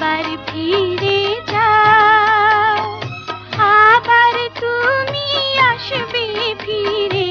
আবার ফিরে যাও। আবার তুমি আসবে ফিরে